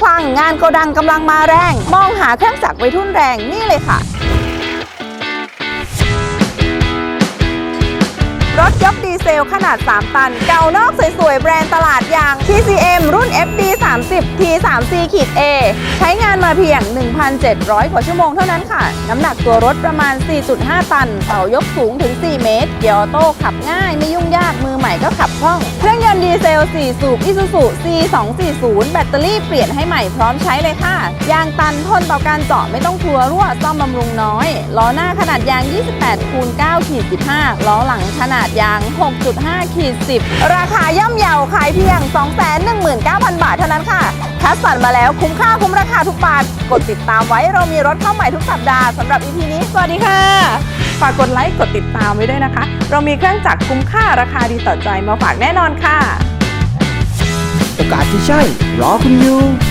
คลัง งานโกดังกำลังมาแรง มองหาเครื่องจักรไว้ทุ่นแรงนี่เลยค่ะ รถยกดีเซลขนาด 3 ตัน เก่านอกสวยๆ แบรนด์ตลาดยาง TCM รุ่น FD 30 T 3 C ขีด A ใช้งานมาเพียง 1,700 กว่าชั่วโมงเท่านั้นค่ะ น้ำหนักตัวรถประมาณ 4.5 ตันเสายกสูงถึง 4 เมตร เกียร์ออโต้ขับง่ายไม่ยุ่งยากมือใหม่ก็ขับคล่อง เซล 4 สูบ Isuzu C 2 4 0 แบตเตอรี่เปลี่ยนให้ใหม่พร้อมใช้เลยค่ะ ยางตันทนต่อการเจาะไม่ต้องทัวรั่วซ่อมบำรุงน้อย ล้อหน้าขนาดยาง 28คูณ9ขีด15 ล้อหลังขนาดยาง 6.5ขีด10 ราคาย่อมเยาขายเพียง 219,000 บาทเท่านั้นค่ะ คัดสรรมาแล้วคุ้มค่าคุ้มราคาทุกบาท กดติดตามไว้เรามีรถเข้าใหม่ทุกสัปดาห์สำหรับ EP นี้สวัสดีค่ะ ฝากกดไลค์กดติดตามไว้ด้วยนะคะ เรามีเครื่องจักรคุ้มค่าราคาดีต่อใจมาฝากแน่นอนค่ะาสที่ใช่ รอคุณอยู่